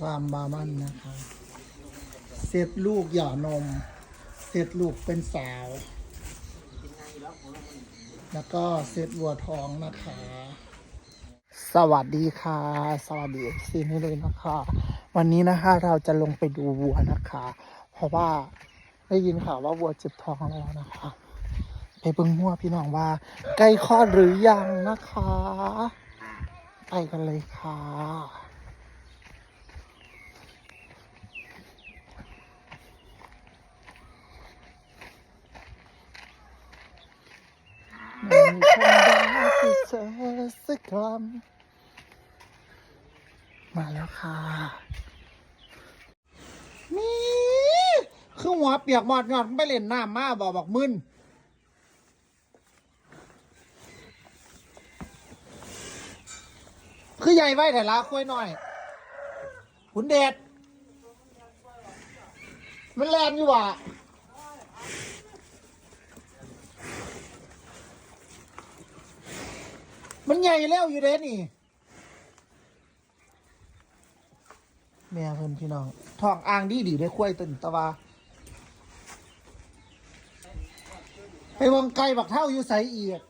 ฟาร์มบาร์มันนะคะ เสร็จลูกหย่านม เสร็จลูกเป็นสาว แล้วก็เสร็จวัวท้องนะคะ สวัสดีค่ะ สวัสดีซีนี่เลยนะคะ วันนี้นะคะเราจะลงไปดูวัวนะคะ เพราะว่าได้ยินข่าวว่าวัวเจ็บท้องแล้วนะคะไปเบิ่งวัวพี่น้องว่าใกล้คลอดหรือยังนะคะ ไปกันเลยค่ะ ไม่มีคำใดที่เธอสักคำ มาแล้วค่ะนี่คือหัวเปียกหมอดหยอดไปเล่นน้ำมาบอกบอกมึนคือใหญ่ไว้แต่ละคุยหน่อย ขุนเดชมันแลนอยู่ว่ะมันใหญ่แล้วอยู่เด้นี่ แม่เพิ่นพี่น้องท้องอ่างดีดีได้คุ้ยตึนตะวาไปวงไกลบักเท่าอยู่ใสเอียด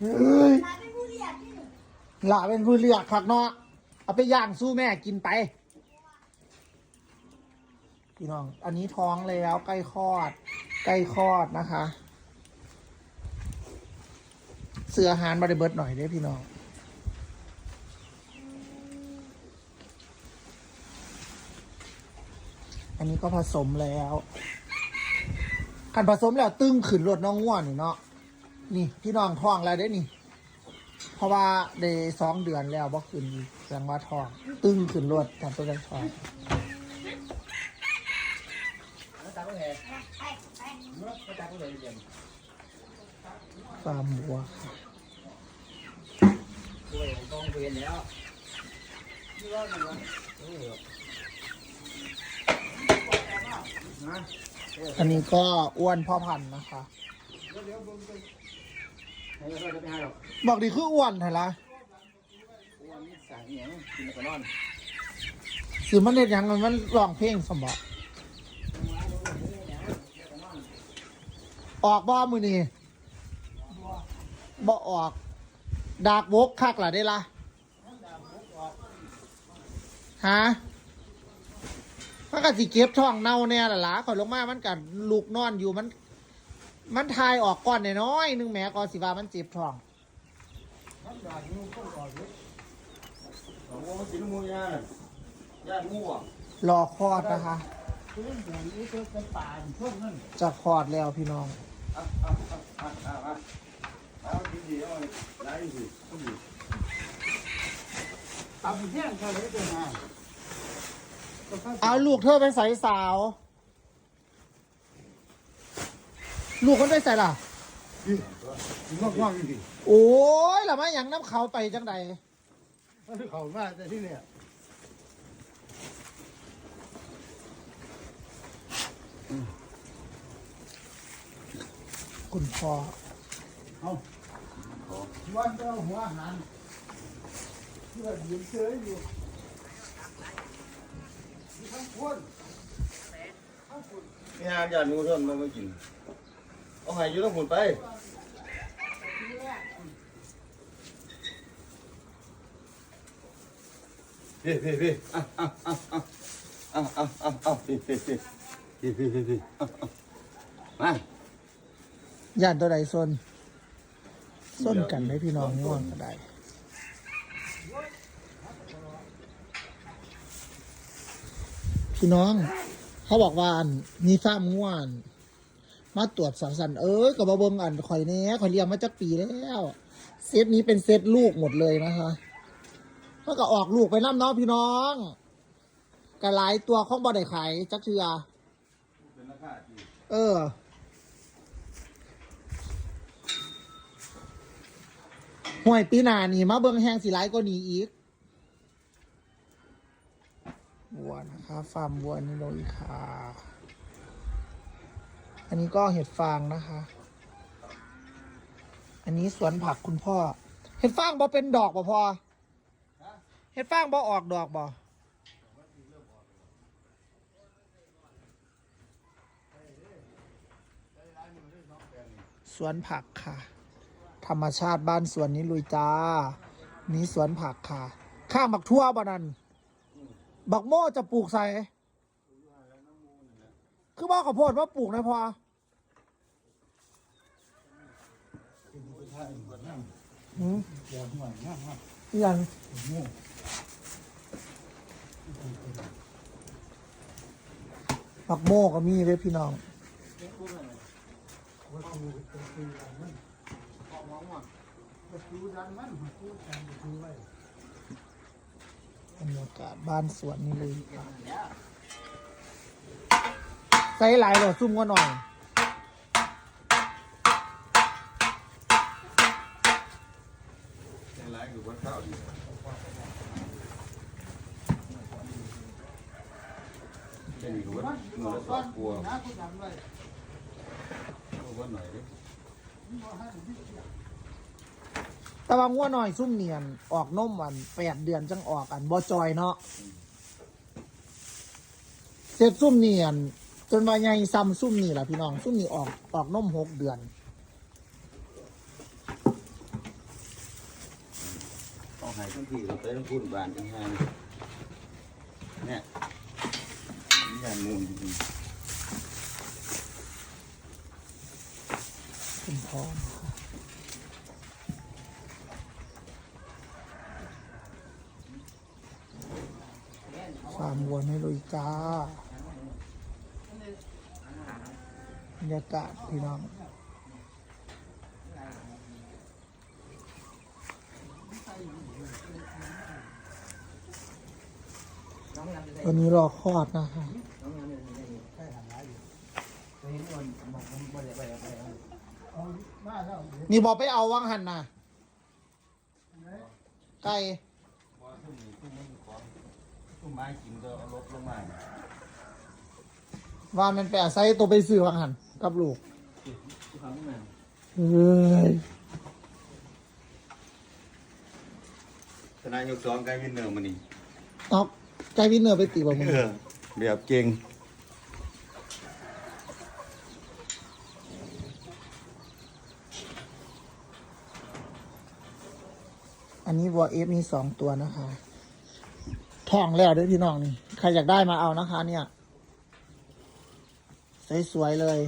เฮ้ยหล่าเป็นผู้เรียกคักเนาะเอาไปย่างสู้แม่กินไป พี่น้อง อันนี้ท้องแล้วใกล้คลอด ใกล้คลอดนะคะ เสืออาหารบริเบิร์ดหน่อยเด้พี่น้อง อันนี้ก็ผสมแล้วขันผสมแล้วตึงขึ้นรถน้องง่วนนี่เนาะนี่พี่น้องท้องแล้วได้อนี่ เพราะว่าได้สองเดือนแล้วบ่ขึ้นแสดงว่าท้อง ตึงขึ้นรถกันตัวกันท้องฟาร์มวัวค่ะ อันนี้ก็อ้วนพ่อพันธุ์นะคะ บอกดีคืออ้วนเหรอละสือมันเด็ดหยังมันร้องเพลงสมบัติออกบ่มือนี่บ่ออก ดากบกคักล่ะได้ละฮะ มันก็สิเก็บท้องเน่าแน่ละล่ะข่อยลงมามันกัลูกนอนอยู่มัน มันทายออกก่อนน้อยๆหนึงแหม่ก่อนสิว่ามันเจ็บท้องโอ้กินมูย่าน่ะย่างูอะรอคลอดนะคะจะคลอดแล้วพี่น้องอะอะอะอะอะเอาดีดีเอาไล่สิต้องดีเอาไปเที่ยงเขาเลยตัวมา เอาลูกเธอไปใส่สาว ลูกมันไปใส่ล่ะงอกงอกดิโอ้ยละมาอย่างน้ำเขาไปจังใดมันเขามาแต่ที่เนี่ยคุณพ่อเอาวันเจ้าหัวอาหารเพื่อยืนเฉยอยู่มีทั้งค นี่หางยาติมุกอนมันไม่กิน เอาไห้ยอยู่ต้องหุ่นไปพี่พี่พี่เอาเอาเอาเอาเอาเอาพี่พี่พี่พี่พี่พี่พี่มาญาติตัวใดซนซนกันไหมพี่น้องง่วงก็ได้ พี่น้อง เขาบอกว่าอันมีฟาร์มง่วนมาตรวจสังสรรค์เอ้ยกับบเบิงอันข่อยแหน่ข่อยเลี้ยงมาจากปีแล้วเซตนี้เป็นเซตลูกหมดเลยนะคะมันก็ออกลูกไปน้ำเน้องพี่น้องกระหลายตัวของบ่ได้ขายจักเทือเป็นราคาที่เออ ห่วยปีหนานี่มาเบิงแห้งสีไลก็หนีอีก วัวนะคะฟาร์มวัวนิโรอิคาอันนี้ก็เห็ดฟางนะคะ อันนี้สวนผักคุณพ่อ เห็ดฟางบ่เป็นดอกบ่พอเห็ดฟางบ่ออกดอกบ่สวนผักค่ะ ธรรมชาติบ้านสวนนี้ลุยจ้า นี้สวนผักค่ะ ข้างผักทั่วบ่นั่น บักโม่จะปลูกใส่ คือบอกข้าวโพดว่าปลูกนะพอหืมเดี๋ยวห่วยงามมากอย่างโง่บักโม่ก็มีเลยพี่น้องวัตถุวัตถุดันมันออกมา รรยากาศบ้านสวนนี่เลยค่ะใส่หลายหรอซุ่มก็หน่อยในร้านอยู่บนข้าวดีเช่นอยู่บนมันเงินละสองกลัวนะผู้ดันไว้บนหน่อยดิบ่ให้มันเสีย แต่ว่างัวหน่อยซุ่มเนียนออกนมอันแปดเดือนจังออกอันบ่จอยเนาะเสร็จซุ่มเนียน จนว่าใหญ่ซ้ำซุ่มนี่แหละพี่น้องซุ่มนี่ออกออกนมหกเดือนต้องหายทั้งที่เราไปทั้งคุณบานทั้งห้างเนี่ยนี่อย่างมูลจริงคุณพร้อมค่ะฟาร์ม วัวไม่ลุยจ้าบรรยากาศพี่น้องวันนี้รอคลอดนะคะนี่บอกไปเอาวังหันนะไก่ ๆว่าทุ่มนี้ทุ่มมันของ ทุ่มไม้กินก็เอารถลงมาว่ามันไปอาศัยตัวไปซื้อวังหันกับลูกทุกครั้งนั่นเฮ้ยทนายยกสองกลายเป็นเนิร์มันนี่เอาไก่วินเนอร์ไปตีบ่มึงเออแบบเก่งอันนี้วัวเอฟมีสองตัวนะคะ ทองแล้วด้วยพี่น้องนี่ ใครอยากได้มาเอานะคะ เนี่ย สวยๆเลย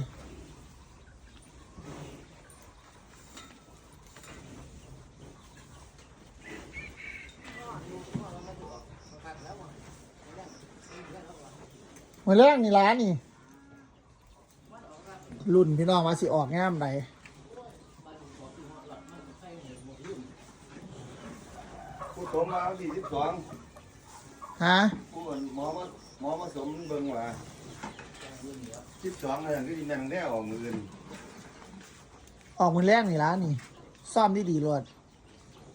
มือแรกนี่ร้านนี่ รุ่นพี่น้องว่าสิออกงามไหนผู้สมมาสี่สิบสอง ฮะผู้หมอมาหมอมาสมเบิ่งว่าสิบสองอะไรก็ยินยังได้ออกมืออื่นออกมือแรกนี่ร้านนี่ ซ่อมได้ดีรวด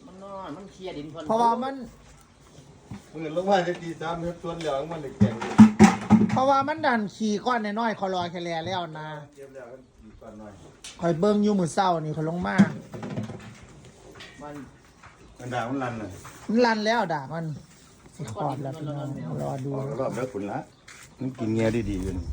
มันนอนมันเคลียร์ดินพิ่นเพราะว่ามัน มือลงมาจะตีสามเฮ็ดส่วนเหลืองมันเด็กแก่งเพราะว่ามันดันขี่ก้อนน้อยๆคอลอยแคลแล้วนะเก็บแล้วก็ตีก่อนหน่อยคอยเบิ้งอยู่มือเศร้านี่เขาลงมามันมันด่ามันรันน่ะมันลันแล้วด่ามัน สิขอดแล้วพี่น้องรอดู ออกรอบแล้วขุนละมันกินเงี้ยดีๆอยู่นี่